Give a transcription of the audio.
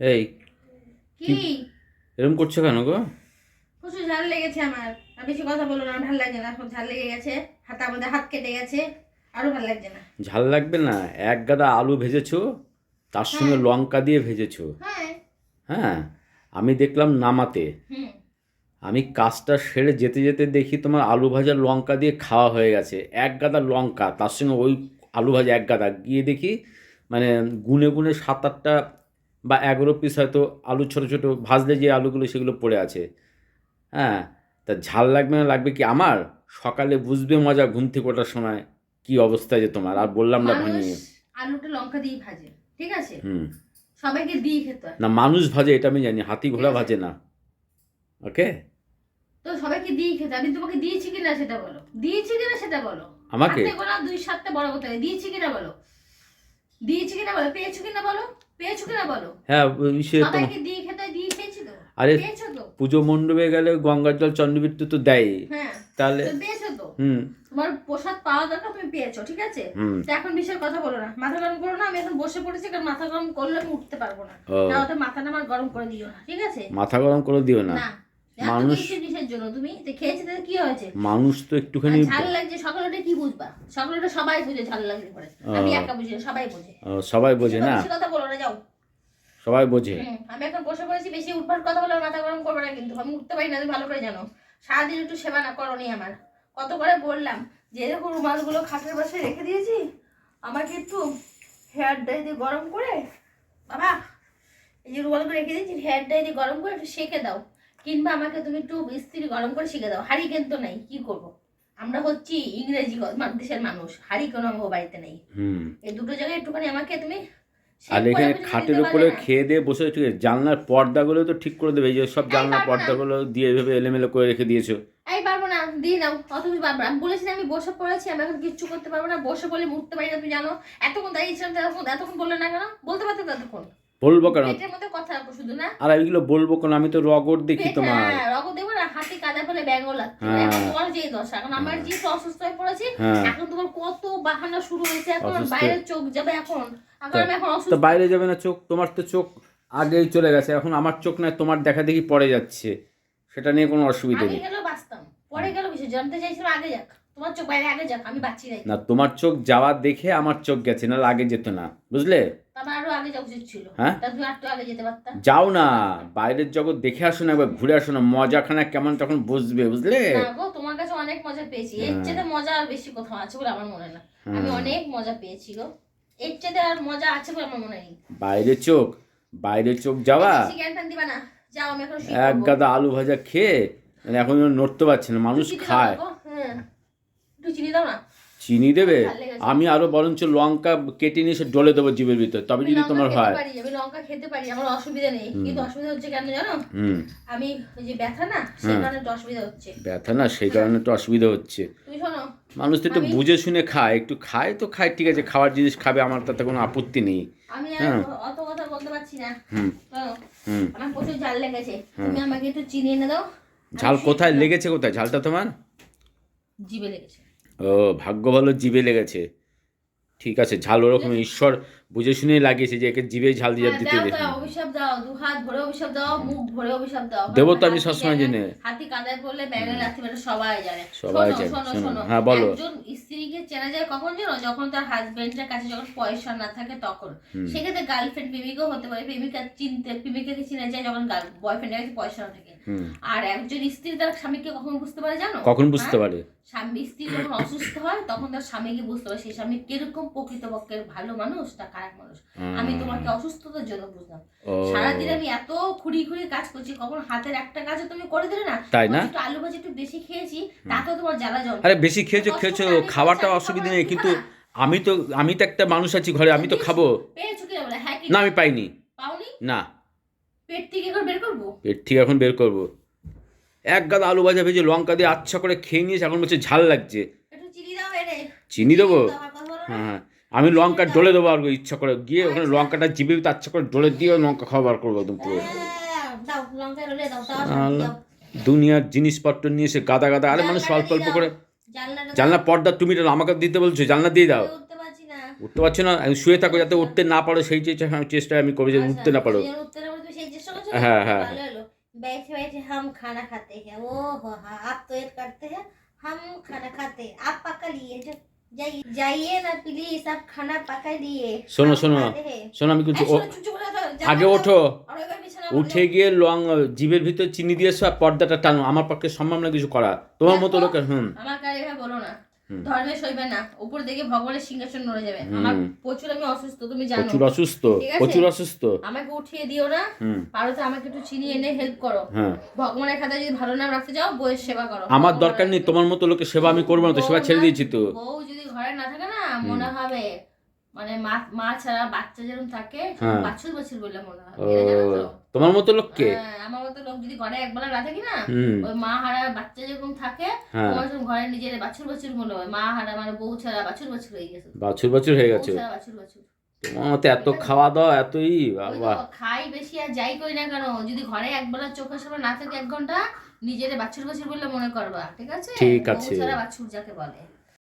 এই কি? এরকম করছ কেন গো? প্রচুর ঝাল লেগেছে আমার। আর বেশি কথা বলো না ভালো লাগে না। এখন ঝাল লেগে গেছে হাতে আমাদের হাত কেটে গেছে আরও ভালো লাগছে না। ঝাল লাগবে না? এক গাদা আলু ভেজেছো তার সঙ্গে লঙ্কা দিয়ে ভেজেছো। হ্যাঁ। হ্যাঁ আমি দেখলাম নামাতে। আমি কাজটা সেরে যেতে যেতে দেখি তোমার আলু ভাজা লঙ্কা দিয়ে খাওয়া হয়ে গেছে। এক গাদা লঙ্কা তার সঙ্গে ওই আলু ভাজা এক গাদা। গিয়ে দেখি মানে গুনে গুনে সাত আটটা বা এগারো পিস হয়তো আলু ছোটো ছোটো ভাজলে যে আলুগুলো সেগুলো পড়ে আছে। হ্যাঁ তা ঝাল লাগবে না লাগবে কি আমার? সকালে বুঝবে মজা ঘুম থেকে ওঠার সময় কি অবস্থা যে তোমার আর বললাম না ভাঙিয়ে। আলুটা লঙ্কা দিয়ে ভাজে ঠিক আছে? হুম। সবাইকে দিয়ে খেতে হয়। না মানুষ ভাজে এটা আমি জানি হাতি ঘোড়া ভাজে না। ওকে? তো সবাইকে দিয়ে খেতে আমি তোমাকে দিয়েছি কিনা সেটা বলো। দিয়েছি কিনা সেটা বলো। আমাকে? গোনা দুই সাতটা বড় কথা দিয়েছি কিনা বলো? দিয়েছি কিনা বলো? পেয়েছ কিনা বলো? পেয়েছ কিনা বলো? হ্যাঁ সে তোমার সবাইকে দিয়ে খেতে দিয়ে খেয়েছি তো? আরে পেয়েছ তো? পুজো মণ্ডপে গেলে গঙ্গার জল তো দেয় হ্যাঁ তাহলে পেয়েছ তো? হুম। তোমার প্রসাদ পাওয়া দরকার তুমি পেয়েছ ঠিক আছে? তো এখন বিশেষ কথা বলো না। মাথা গরম করো না আমি এখন বসে পড়েছি কারণ মাথা গরম করলে আমি উঠতে পারব না। না ওটা মাথাটা আমার গরম করে দিও না ঠিক আছে? মাথা গরম করে দিও না। মানুষ- কিসের জন্য। তুমি খেয়েছি তাহলে কি হয়েছে? মানুষ তো একটুখানি ঝাল লাগছে সকালে কি বুঝবা? সকালে ওটা সবাই বুঝে ঝাল লাগলে পরে। আমি একা বুঝি সবাই বুঝে। সবাই বোঝে না? কথা বলো না যাও। সবাই বোঝে? আমি এখন বসে পড়েছি বেশি উঠবার কথা বলে মাথা গরম করবে না কিন্তু। আমি উঠতে পারি না তুমি ভালো করে জানো। সারাদিন একটু সেবা না করনি আমার। কত করে বললাম যে এরকম রুমালগুলো খাটের পাশে রেখে দিয়েছি আমাকে একটু হেয়ার ডাই দিয়ে গরম করে বাবা এই যে রুমালগুলো রেখে দিয়েছি হেয়ার ডাই দিয়ে গরম করে একটু সেকে দাও। কিংবা আমাকে তুমি একটু ইস্ত্রি গরম করে শিখে দাও। হাড়ি কিন্তু নাই কি করব? আমরা হচ্ছি ইংরেজি দেশের মানুষ হাড়ি কোনো আমার বাড়িতে নেই। এই দুটো জায়গায় একটুখানি আমাকে তুমি আর এখানে খাটের উপরে খেয়ে দিয়ে বসে ঠিক জানলার পর্দাগুলো তো ঠিক করে দেবে যে সব জানলার পর্দাগুলো দিয়ে এভাবে এলোমেলো করে রেখে দিয়েছ। এই পারব না দিয়ে দাও অত তুমি পারব না। আমি বলেছি আমি বসে পড়েছি আমি এখন কিচ্ছু করতে পারব না। বসে বলে উঠতে পারি না তুমি জানো। এতক্ষণ দাঁড়িয়েছিলাম এতক্ষণ এতক্ষণ বললে না কেন? বলতে পারতে এতক্ষণ। বলব কেন? আর এইগুলো বলব কেন? আমি তো রগর দেখি তোমার। হ্যাঁ হাতে কাদা ফেলে হ্যাঁ। তোমার যে দশা এখন আমার যে অসুস্থ হয়ে পড়েছি এখন তোমার কত বাহানা শুরু হয়েছে এখন অসুস্থ। চোখ যাবে এখন। এখন আমি এখন তো বাইরে যাবে না চোখ? তোমার তো চোখ আগেই চলে গেছে এখন আমার চোখ নয় তোমার দেখা দেখি পড়ে যাচ্ছে। সেটা নিয়ে কোনো অসুবিধা নেই। বাঁচতাম পরে কিছু জানতে চাইছিলাম আগে যাক। তোমার চোখ বাইরে আগে যাক আমি বাঁচি না তোমার চোখ যাওয়া দেখে আমার চোখ গেছে না আগে যেত না। বুঝলে? হ্যাঁ? যাও না বাইরের জগৎ দেখে আসো না একবার ঘুরে আসো না মজাখানা কেমন তখন বুঝবে বুঝলে? তোমার কাছে অনেক মজা পেয়েছি। এর হ্যাঁ। চেয়ে মজা আর বেশি কোথাও আছে বলে আমার মনে না। আমি অনেক মজা পেয়েছি গো। এর চেয়ে আর মজা আছে বলে আমার মনে নেই। বাইরে চোখ বাইরে চোখ যাওয়া? আমি এক গাদা আলু ভাজা খেয়ে এখন নড়তে পারছে না মানুষ খায়। হ্যাঁ। একটু চিনি দাও না। চিনি দেবে? আমি আরও বরঞ্চ লঙ্কা কেটে নিয়ে ডলে দেবো জিভের ভিতর। তবে যদি তোমার হয়। আমি লঙ্কা খেতে পারি আমার অসুবিধা নেই। কিন্তু অসুবিধা হচ্ছে কেন জানো? আমি ওই যে ব্যথা না সেই। কারণে একটু অসুবিধা হচ্ছে। ব্যথা না সেই কারণে তো অসুবিধা হচ্ছে। তুমি শোনো মানুষ তো একটু বুঝে শুনে খায় একটু খায় তো খায় ঠিক আছে খাওয়ার জিনিস খাবে আমার তাতে কোনো আপত্তি নেই। আমি হ্যাঁ। অত কথা বলতে পারছি না। হুম। হুম। আমার প্রচুর ঝাল লেগেছে। তুমি আমাকে একটু চিনি এনে দাও। ঝাল কোথায় লেগেছে কোথায়? ঝালটা তোমার? জিভে লেগেছে। ও ভাগ্য ভালো জিভে লেগেছে। ঠিক আছে ঝাল ওরকম ঈশ্বর বুঝে শুনেই লাগিয়েছে যে একে জিভে ঝাল দিয়ে হ্যাঁ, দিতে দেখি। অভিশাপ দাও দু হাত ভরে অভিশাপ দাও মুখ ভরে অভিশাপ দাও। দেবো তো আমি সবসময় জেনে। হাতি কাদায় পড়লে ব্যাঙে লাথি মেরে সবাই জানে। সবাই জানে, হ্যাঁ, বলো। একজন স্ত্রীকে চেনা যায় কখন জানো যখন তার হাজবেন্ডের কাছে যখন পয়সা না থাকে তখন। সেক্ষেত্রে গার্লফ্রেন্ড প্রেমিকও হতে পারে। প্রেমিকা চিনতে প্রেমিকাকে চেনা যায় যখন বয়ফ্রেন্ডের কাছে পয়সা না থাকে। আর একজন স্ত্রী তার স্বামীকে কখন বুঝতে পারে জানো? কখন বুঝতে হ্যাঁ? পারে? স্বামী স্ত্রী যখন অসুস্থ হয় তখন তার স্বামীকে বুঝতে পারে। সেই স্বামী কীরকম প্রকৃতপক্ষের ভালো মানুষ না খারাপ মানুষ। আমি তোমাকে অসুস্থতার জন্য বুঝলাম। সারাদিন আমি এত খুঁড়ি খুঁড়ি কাজ করছি কখন হাতের একটা কাজও তুমি করে দিলে না? তাই না? একটু আলু ভাজি একটু বেশি খেয়েছি তাতেও তোমার জ্বালা জল আরে বেশি খেয়েছো খেয়েছো খাওয়াটা অসুবিধা নেই কিন্তু আমি তো আমি তো একটা মানুষ আছি ঘরে আমি তো খাব। হ্যাঁ না আমি পাইনি। পাওনি? না। পেট থেকে করে বের করব? পেট ঠিক এখন বের করব। এক গাদা আলু ভাজা ভেজে লঙ্কা দিয়ে আচ্ছা করে খেয়ে নিয়েছে এখন বলছে ঝাল লাগছে। চিনি দেবো? না। হ্যাঁ। আমি লঙ্কা ডলে দেবো আর কি ইচ্ছা করে গিয়ে ওখানে লঙ্কাটা জিভে ভিতরে আচ্ছা করে ডলে দিয়ে লঙ্কা খাওয়া বার করবো একদম পুরো হ্যাঁ, দাও লঙ্কা রোলে দাও তাও আল্লাহ। দাও দুনিয়ার জিনিসপত্র নিয়ে এসে গাদা গাদা আরে মানুষ জানলাটা অল্প অল্প দিয়ে করে জানলাটা জানলা পর্দা তুমি এটা আমাকে দিতে বলছো জানলা দিয়ে দাও উঠতে পারছি না উঠতে পারছো না আমি শুয়ে থাকো যাতে উঠতে না পারো সেই চেষ্টা চেষ্টা আমি করি যে উঠতে না পারো আচ্ছা, তুমি উঠতে না পারো, তুমি সেই চেষ্টা করছো হ্যাঁ, হ্যাঁ, ভালো হলো। बैठे बैठे हम खाना खाते हैं ओ हो हाँ आप तो ये करते हैं हम खाना खाते हैं आप पका लिए जो শোনো শোনো। শোনো আমি কিছু আগে ওঠো। উঠে গিয়ে লং ভিতর চিনি দিয়ে সব পর্দাটা টানো। আমার পক্ষে সম্ভব না কিছু করা তোমার মতো লোকের হুম। আমার কাছে বলো না। ধর্মে সইবে না। উপর দিকে ভগবানের সিংহাসন নড়ে যাবে। আমার প্রচুর আমি অসুস্থ তুমি জানো। প্রচুর অসুস্থ প্রচুর অসুস্থ। আমাকে উঠিয়ে দিও না। পারো তো আমাকে একটু চিনি এনে হেল্প করো। হ্যাঁ। ভগবানের খাতা যদি ভালো নাম রাখতে চাও বইয়ের সেবা করো। আমার দরকার নেই তোমার মতো লোকের সেবা আমি করব না তো সেবা ছেড়ে দিয়েছি তো। বউ ঘরে না থাকে না মনে হবে। মানে মা মা ছাড়া বাচ্চা যেরকম থাকে হ্যাঁ। বাছুর বাছুর বলে মনে তো? তোমার মতো লোককে হ্যাঁ, আমার মতো লোক যদি ঘরে একবেলা না থাকি না ওই মা হারা বাচ্চা যেরকম থাকে হ্যাঁ। তোমার যখন ঘরে নিজের বাছুর বাছুর মনে হয় মা হারা মানে বউ ছাড়া বাছুর বাছুর হয়ে গেছে। বাছুর বাছুর হয়ে গেছে? ছাড়া বাছুর বাছুর। তোমার মতো এত খাওয়া দাওয়া এতই বাবা। খাই বেশি আর যাই করি না কেন? যদি ঘরে একবেলা চোখের সামনে না থাকে এক ঘণ্টা নিজের বাছুর বাছুর বলে মনে করবা ঠিক আছে? ঠিক আছে। বাছুর যাকে বলে।